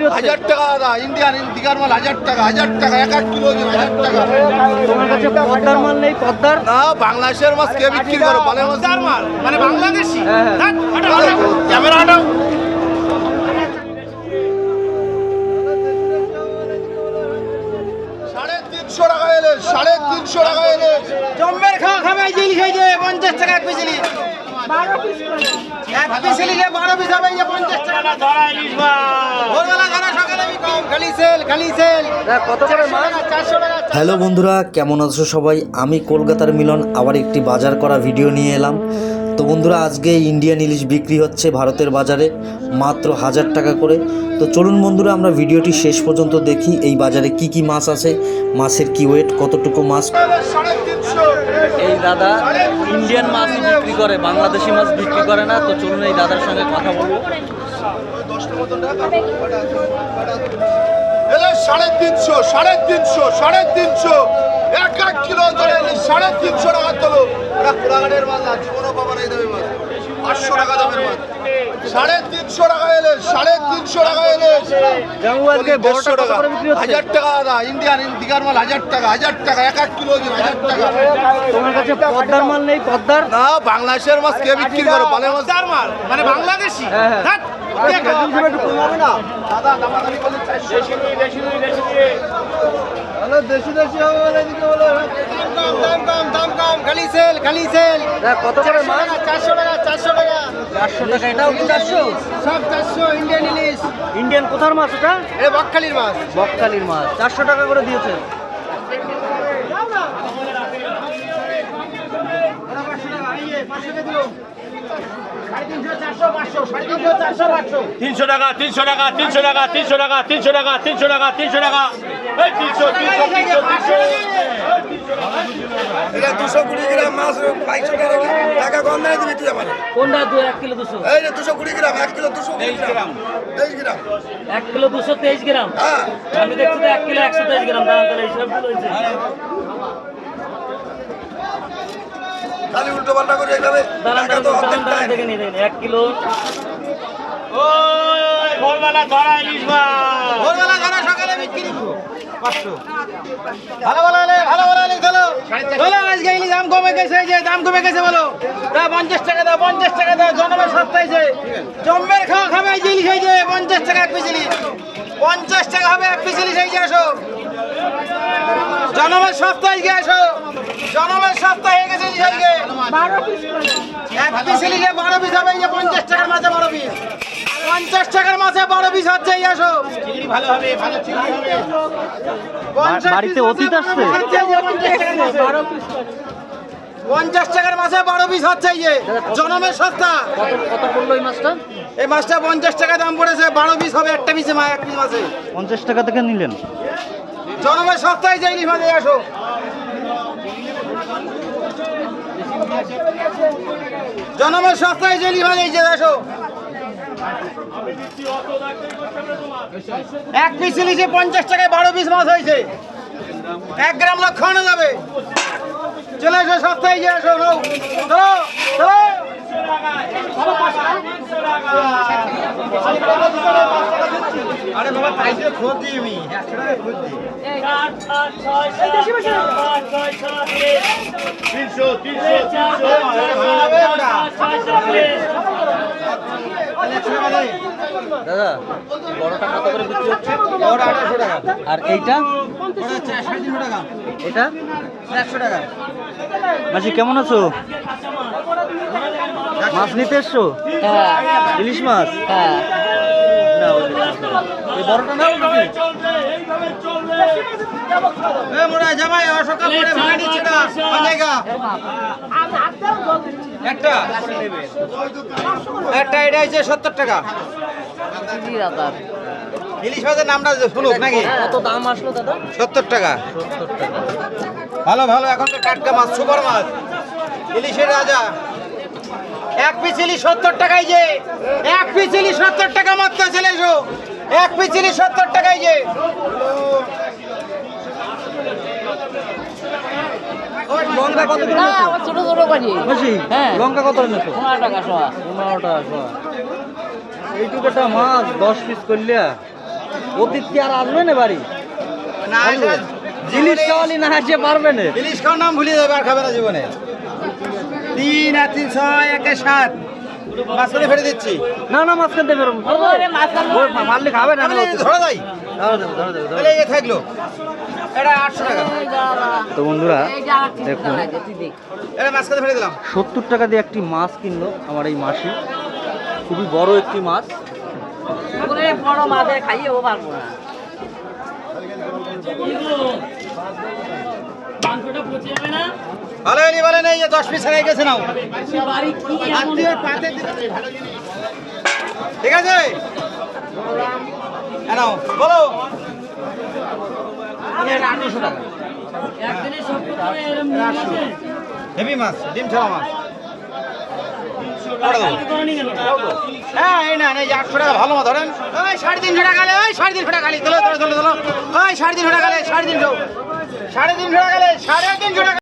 বিক্রি হচ্ছে হাজার টাকা দাদা ইন্ডিয়ান দিঘার মাল হাজার টাকা হাজার টাকা এক এক কিলো ওজন হাজার টাকা। তোমার কাছে পদ্মার মাল নেই পদ্মার? না বাংলাদেশের মাছ কে বিক্রি করে? বলে মাছ মাল মানে বাংলাদেশি। হ্যাঁ, হ্যাঁ। ক্যামেরা হাঁটাও। সাড়ে তিনশো টাকা এলে সাড়ে তিনশো টাকা এলে। জম্মের খাওয়া খাবে জিনিস যে পঞ্চাশ টাকা এক পিসিলি এক পিসিলি যে বারো পিস হবে এই পঞ্চাশ টাকা। ভোরবেলা ধরা সকালে খালি সেল খালি সেল। কত করে চারশো টাকা হ্যালো বন্ধুরা কেমন আছো সবাই? আমি কলকাতার মিলন আবার একটি বাজার করা ভিডিও নিয়ে এলাম। তো বন্ধুরা আজকে ইন্ডিয়ান ইলিশ বিক্রি হচ্ছে ভারতের বাজারে মাত্র হাজার টাকা করে। তো চলুন বন্ধুরা আমরা ভিডিওটি শেষ পর্যন্ত দেখি এই বাজারে কি কি মাছ আছে মাছের কি ওয়েট কতটুকু মাছ। সাড়ে তিনশো এই দাদা ইন্ডিয়ান মাছ বিক্রি করে বাংলাদেশি মাছ বিক্রি করে না তো চলুন এই দাদার সঙ্গে কথা বলব। সাড়ে তিনশো সাড়ে তিনশো সাড়ে তিনশো। এক এক কিলো ধরে সাড়ে তিনশো টাকা তোলো। ওরা কুড়াগাড়ের মাল না জীবনও পাবা নাই দামের মাছ পাঁচশো টাকা দামের মাছ সাড়ে তিনশো টাকা এলে সাড়ে তিনশো টাকা এলে হাজার টাকা দাদা ইন্ডিয়ান দিঘার মাল হাজার টাকা হাজার টাকা এক এক কিলো ওজন হাজার টাকা। তোমার কাছে পদ্মার মাল নেই পদ্মার? না বাংলাদেশের মাছ কে বিক্রি করে? বলে মাছ মাল। মানে বাংলাদেশি। হ্যাঁ, হ্যাঁ। খাবে? দাদা দামাদামি করলে চারশো। দাম কম খালি সেল খালি সেল কত করে মাল? চারশো টাকা চারশো টাকা। চারশো টাকা এটাও কি চারশো? সব চারশো ইন্ডিয়ান ইলিশ ইন্ডিয়ান কোথার মাছ এটা বকখালির মাছ। বকখালির মাছ। চারশো টাকা করে দিয়েছে। তিনশো টাকা তিনশো টাকা তিনশো টাকা তিনশো টাকা তিনশো টাকা তিনশো টাকা তিনশো টাকা তিনশো এটা দুশো কুড়ি গ্রাম মাছ বাইশশো টাকা টাকা কম দেয় দিবি তুই আমার। কোনটা দু এক কিলো দুশো? এই যে দুশো কুড়ি গ্রাম এক কিলো দুশো গ্রাম। তেইশ গ্রাম। এক কিলো দুশো তেইশ গ্রাম? হ্যাঁ। আমি দেখছি তো এক কিলো একশো তেইশ গ্রাম দাঁড়ান তাহলে হিসাব হয়েছে। খালি উল্টো পাল্টা করে এইভাবে দাঁড়ান। দেখে নিয়ে দেখেন এক কিলো। ভোরবেলা ধরা ইলিশ ভোরবেলা ধরা সকালে বিক্রি পাঁচশো আজকে ইলিশ দাম কমে গেছে যে দাম কমে গেছে বলো। পঞ্চাশ টাকা দাও, পঞ্চাশ টাকা দাও, জনমের সস্তাইছে জম্মের খাওয়া খাবে যে ইলিশ যে পঞ্চাশ টাকা এক পিস পঞ্চাশ টাকা হবে এক পিস ইলিশ যে আসো। জনমের সপ্তাহে গিয়ে আসো। জনমের সপ্তাহ গেছে এক পিস ইলিশে বারো পিস হবে যে পঞ্চাশ টাকার মাঝে বারো পিস। পঞ্চাশ টাকার মাঝে বারো পিস হচ্ছে হবে বাড়িতে অতীত আসছে? পঞ্চাশ টাকার মাসে বারো পিস হচ্ছে এই যে জনমের সস্তা। কত পড়ল এই মাছটা এই মাছটা পঞ্চাশ টাকা দাম পড়েছে বারো পিস হবে একটা পিসে মা এক পিস মাসে পঞ্চাশ টাকা থেকে নিলেন। জনমের সস্তায় যে ইলিশ মাঝে আসো। জনমের সস্তায় জেলি এই যে আসো এক পিস ইলিশে পঞ্চাশ টাকায় বারো পিস মাছ হয়েছে। এক গ্রাম লক্ষণ যাবে। চলে এসো সস্তায় যে আসো আরে বাবা তাই তো খোঁজ দিই আমি। একশো টাকা খোঁজ দিই তিনশো দাদা বড়টা কত করে বিক্রি হচ্ছে? আঠারোশো টাকা। আর এইটা? ওটা হচ্ছে সাড়ে তিনশো টাকা। এটা? একশো টাকা। মাসি কেমন আছো? মাছ নিতে এসছো? ইলিশ মাছ? বড়টা নাও জায়গা? একটা? একটা এটা হচ্ছে সত্তর টাকা। ইলিশ মাছের নামটা শুনুক নাকি? কত দাম আসলো দাদা? সত্তর টাকা। ভালো ভালো এখন তো টাটকা মাছ সুপার মাছ। ইলিশের রাজা। এক ইলিশ সত্তর টাকায় যে এক পিস ইলিশ সত্তর টাকা মাত্র এসো। এক পিস ইলিশ সত্তর টাকায় যে। লঙ্কা কত না ছোট ছোট বাড়ি মাসি হ্যাঁ। লঙ্কা কত টাকা। এইটুকু একটা মাছ দশ পিস করলে। অতীত কি আর আসবে না বাড়ি? না জিনিস খাওয়ালি না আসে পারবে না। ইলিশ খাওয়ার নাম ভুলে যাবে আর খাবে না জীবনে। তিন আর তিন ছয় একে সাত। মাছ করে ফেলে দিচ্ছি। না না মাছ কিনতে বেরোম ওই মারলে খাবে না ধরা ধরো তাহলে এ থাকল। আটশো টাকা। তো বন্ধুরা দেখুন সত্তর টাকা দিয়ে একটি মাছ কিনলো আমার এই মাসি। খুবই বড় একটি মাছ। বড় খাইয়েও পারব না। মাংসটা পচে যাবে না? ভালো হয়নি ভালো নেই দশ পিস ছেড়ে গেছে নাও। ঠিক আছে? নাও বলো। হেভি মাছ ডিম ছাড়া মাছ। হ্যাঁ এই না এই আটশো টাকা ভালো মাছ ধরেন। ওই সাড়ে তিনশো টাকা ওই সাড়ে তিনশো টাকা তোলো তোলো তোলো তোলো। ওই সাড়ে তিনশো টাকা লে, সাড়ে তিনশো। সাড়ে তিনশো টাকা লে, সাড়ে তিনশো টাকা।